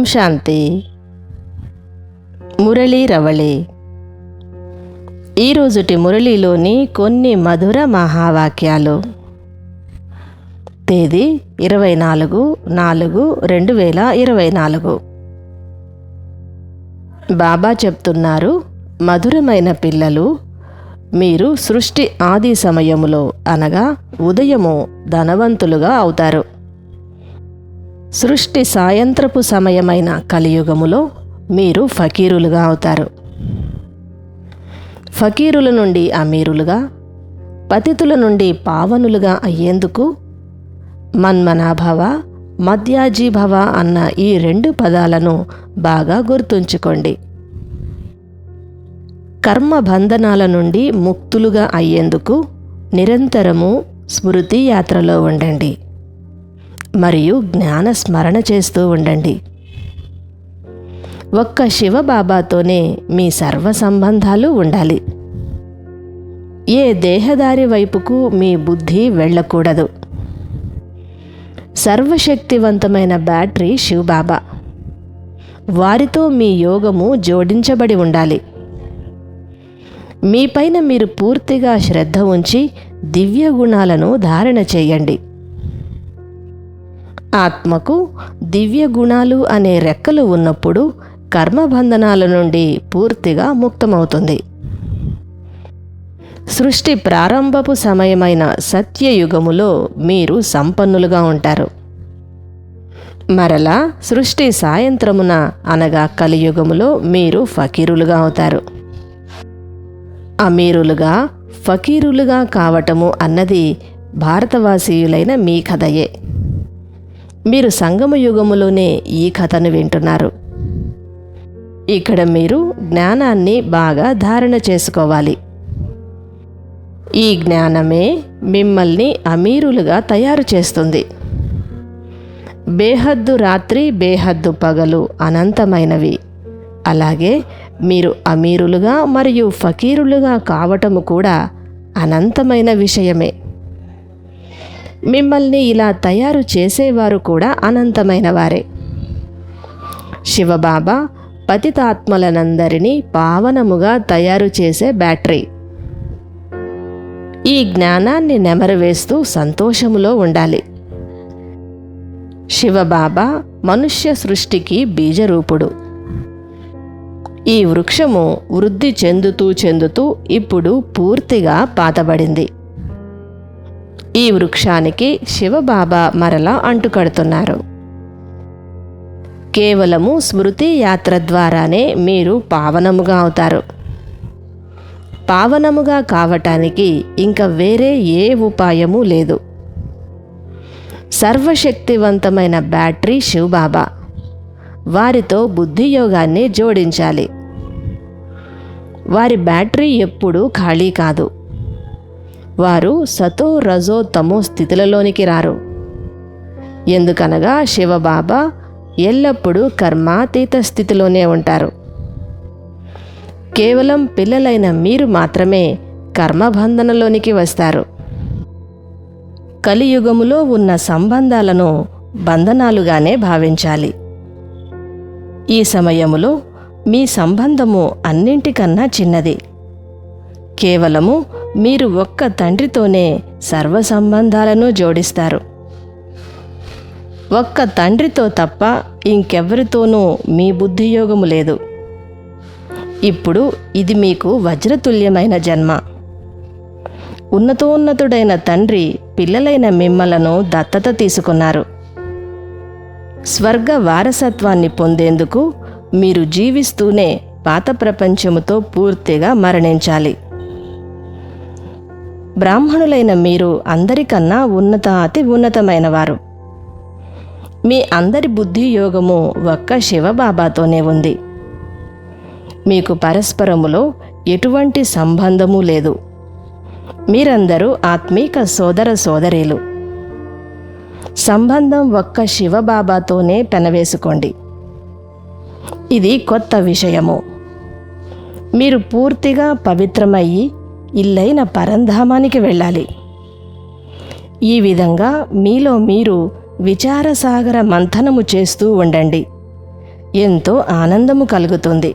ఓం శాంతి. మురళీ రవళి. ఈరోజుటి మురళీలోని కొన్ని మధుర మహావాక్యాలు. తేదీ ఇరవై నాలుగు నాలుగు రెండు వేల ఇరవై నాలుగు. బాబా చెప్తున్నారు మధురమైన పిల్లలు మీరు సృష్టి ఆది సమయములో అనగా ఉదయము ధనవంతులుగా అవుతారు. సృష్టి సాయంత్రపు సమయమైన కలియుగములో మీరు ఫకీరులుగా అవుతారు. ఫకీరుల నుండి అమీరులుగా పతితుల నుండి పావనులుగా అయ్యేందుకు మన్మనాభవ మధ్యాజీభవ అన్న ఈ రెండు పదాలను బాగా గుర్తుంచుకోండి. కర్మ బంధనాల నుండి ముక్తులుగా అయ్యేందుకు నిరంతరము స్మృతి యాత్రలో ఉండండి. మరియు జ్ఞాన స్మరణ చేస్తూ ఉండండి. ఒక్క శివబాబాతోనే మీ సర్వ సంబంధాలు ఉండాలి. ఏ దేహదారి వైపుకు మీ బుద్ధి వెళ్ళకూడదు. సర్వశక్తివంతమైన బ్యాటరీ శివబాబా. వారితో మీ యోగము జోడించబడి ఉండాలి. మీపైన మీరు పూర్తిగా శ్రద్ధ ఉంచి దివ్య గుణాలను ధారణ చేయండి. ఆత్మకు దివ్య గుణాలు అనే రెక్కలు ఉన్నప్పుడు కర్మబంధనాల నుండి పూర్తిగా ముక్తమవుతుంది. సృష్టి ప్రారంభపు సమయమైన సత్యయుగములో మీరు సంపన్నులుగా ఉంటారు. మరలా సృష్టి సాయంత్రమున అనగా కలియుగములో మీరు ఫకీరులుగా అవుతారు. అమీరులుగా ఫకీరులుగా కావటము అన్నది భారతవాసీయులైన మీ కథయే. మీరు సంగమ యుగములోనే ఈ కథను వింటున్నారు. ఇక్కడ మీరు జ్ఞానాన్ని బాగా ధారణ చేసుకోవాలి. ఈ జ్ఞానమే మిమ్మల్ని అమీరులుగా తయారు చేస్తుంది. బేహద్దు రాత్రి బేహద్దు పగలు అనంతమైనవి. అలాగే మీరు అమీరులుగా మరియు ఫకీరులుగా కావటము కూడా అనంతమైన విషయమే. మిమ్మల్ని ఇలా తయారు చేసేవారు కూడా అనంతమైన వారే. శివబాబా పతితాత్మలనందరినీ పావనముగా తయారు చేసే బ్యాటరీ. ఈ జ్ఞానాన్ని నెమరవేస్తూ సంతోషములో ఉండాలి. శివబాబా మనుష్య సృష్టికి బీజరూపుడు. ఈ వృక్షము వృద్ధి చెందుతూ చెందుతూ ఇప్పుడు పూర్తిగా పాతబడింది. ఈ వృక్షానికి శివబాబా మరలా అంటుకడుతున్నారు. కేవలము స్మృతి యాత్ర ద్వారానే మీరు పావనముగా అవుతారు. పావనముగా కావటానికి ఇంకా వేరే ఏ ఉపాయము లేదు. సర్వశక్తివంతమైన బ్యాటరీ శివబాబా. వారితో బుద్ధియోగాన్ని జోడించాలి. వారి బ్యాటరీ ఎప్పుడూ ఖాళీ కాదు. వారు సతో రజో తమో స్థితులలోనికి రారు. ఎందుకనగా శివబాబా ఎల్లప్పుడూ కర్మాతీత స్థితిలోనే ఉంటారు. కేవలం పిల్లలైన మీరు మాత్రమే కర్మబంధనలోనికి వస్తారు. కలియుగములో ఉన్న సంబంధాలను బంధనాలుగానే భావించాలి. ఈ సమయములో మీ సంబంధము అన్నింటికన్నా చిన్నది. కేవలము మీరు ఒక్క తండ్రితోనే సర్వ సంబంధాలను జోడిస్తారు. ఒక్క తండ్రితో తప్ప ఇంకెవ్వరితోనూ మీ బుద్ధియోగము లేదు. ఇప్పుడు ఇది మీకు వజ్రతుల్యమైన జన్మ. ఉన్నతోన్నతుడైన తండ్రి పిల్లలైన మిమ్మలను దత్తత తీసుకున్నారు. స్వర్గ వారసత్వాన్ని పొందేందుకు మీరు జీవిస్తూనే పాత ప్రపంచముతో పూర్తిగా మరణించాలి. బ్రాహ్మణులైన మీరు అందరికన్నా ఉన్నత అతి ఉన్నతమైన వారు మీ అందరి బుద్ధి యోగము ఒక్క శివబాబాతోనే ఉంది. మీకు పరస్పరములో ఎటువంటి సంబంధము లేదు. మీరందరూ ఆత్మీక సోదర సోదరీలు. సంబంధం ఒక్క శివబాబాతోనే పెనవేసుకోండి. ఇది కొత్త విషయము. మీరు పూర్తిగా పవిత్రమయ్యి ఇల్లైన పరంధామానికి వెళ్ళాలి. ఈ విధంగా మీలో మీరు విచారసాగర మంథనము చేస్తూ ఉండండి. ఎంతో ఆనందము కలుగుతుంది.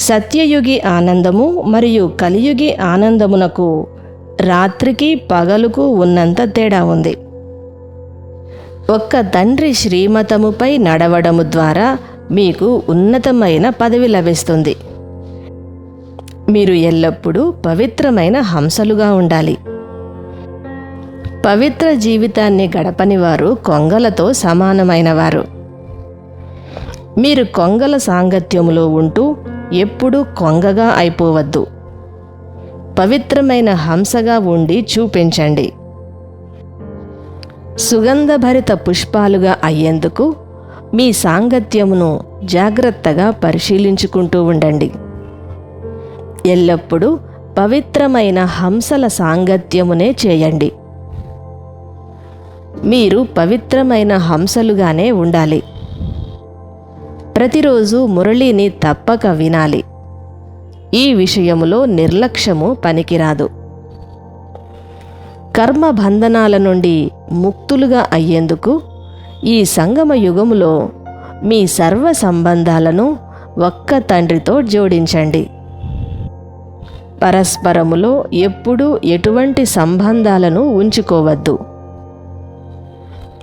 సత్యయుగి ఆనందము మరియు కలియుగి ఆనందమునకు రాత్రికి పగలుకు ఉన్నంత తేడా ఉంది. ఒక్క తండ్రి శ్రీమతముపై నడవడము ద్వారా మీకు ఉన్నతమైన పదవి లభిస్తుంది. మీరు ఎల్లప్పుడూ పవిత్రమైన హంసలుగా ఉండాలి. పవిత్ర జీవితాన్ని గడపని వారు కొంగలతో సమానమైనవారు. మీరు కొంగల సాంగత్యములో ఉంటూ ఎప్పుడూ కొంగగా అయిపోవద్దు. పవిత్రమైన హంసగా ఉండి చూపించండి. సుగంధభరిత పుష్పాలుగా అయ్యేందుకు మీ సాంగత్యమును జాగ్రత్తగా పరిశీలించుకుంటూ ఉండండి. ఎల్లప్పుడూ పవిత్రమైన హంసల సాంగత్యమునే చేయండి. మీరు పవిత్రమైన హంసలుగానే ఉండాలి. ప్రతిరోజు మురళిని తప్పక వినాలి. ఈ విషయములో నిర్లక్ష్యము పనికిరాదు. కర్మ బంధనాల నుండి ముక్తులుగా అయ్యేందుకు ఈ సంగమ యుగములో మీ సర్వ సంబంధాలను ఒక్క తండ్రితో జోడించండి. పరస్పరములో ఎప్పుడూ ఎటువంటి సంబంధాలను ఉంచుకోవద్దు.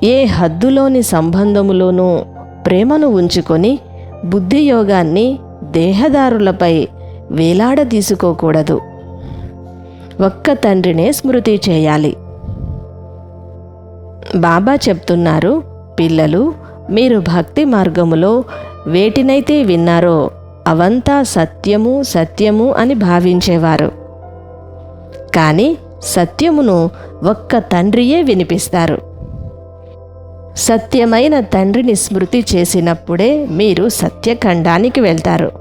ఏ హద్దులోని సంబంధములోనూ ప్రేమను ఉంచుకొని బుద్ధియోగాన్ని దేహదారులపై వేలాడ తీసుకోకూడదు ఒక్క తండ్రినే స్మృతి చేయాలి. బాబా చెప్తున్నారు పిల్లలు మీరు భక్తి మార్గములో వేటినైతే విన్నారో అవంతా సత్యము సత్యము అని భావించేవారు. కానీ సత్యమును ఒక్క తండ్రియే వినిపిస్తారు. సత్యమైన తండ్రిని స్మృతి చేసినప్పుడే మీరు సత్యఖండానికి వెళ్తారు.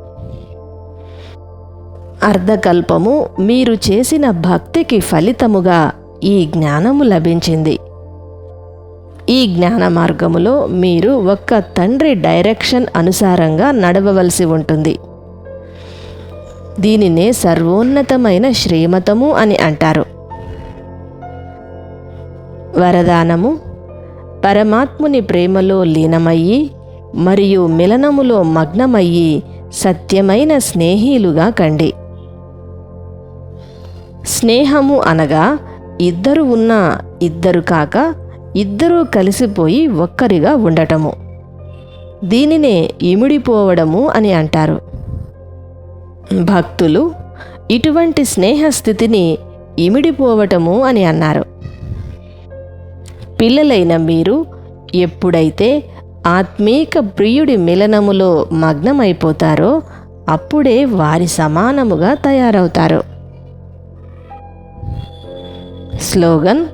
అర్ధకల్పము మీరు చేసిన భక్తికి ఫలితముగా ఈ జ్ఞానము లభించింది. ఈ జ్ఞాన మార్గములో మీరు ఒక్క తండ్రి డైరెక్షన్ అనుసారంగా నడవవలసి ఉంటుంది. దీనినే సర్వోన్నతమైన శ్రీమతము అని అంటారు. వరదానము పరమాత్ముని ప్రేమలో లీనమయ్యి మరియు మిలనములో మగ్నమయ్యి సత్యమైన స్నేహీలుగా కండి. స్నేహము అనగా ఇద్దరు ఉన్న ఇద్దరు కాక ఇద్దరూ కలిసిపోయి ఒక్కరిగా ఉండటము. దీనినే ఇమిడిపోవడము అని అంటారు. భక్తులు ఇటువంటి స్నేహస్థితిని ఇమిడిపోవటము అని అన్నారు. పిల్లలైన మీరు ఎప్పుడైతే ఆత్మీక ప్రియుడి మిలనములో మగ్నమైపోతారో అప్పుడే వారి సమానముగా తయారవుతారు. స్లోగన్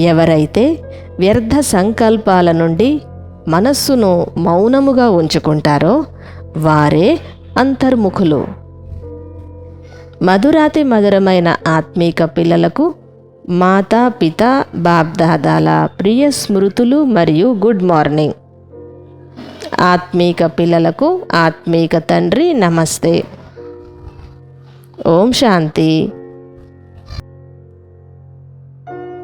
ఎవరైతే వ్యర్థ సంకల్పాల నుండి మనస్సును మౌనముగా ఉంచుకుంటారో వారే అంతర్ముఖులు. మధురాతి మధురమైన ఆత్మీక పిల్లలకు మాతా పిత బాబ్దాదాల ప్రియ స్మృతులు మరియు గుడ్ మార్నింగ్. ఆత్మీక పిల్లలకు ఆత్మీక తండ్రి నమస్తే. ఓం శాంతి.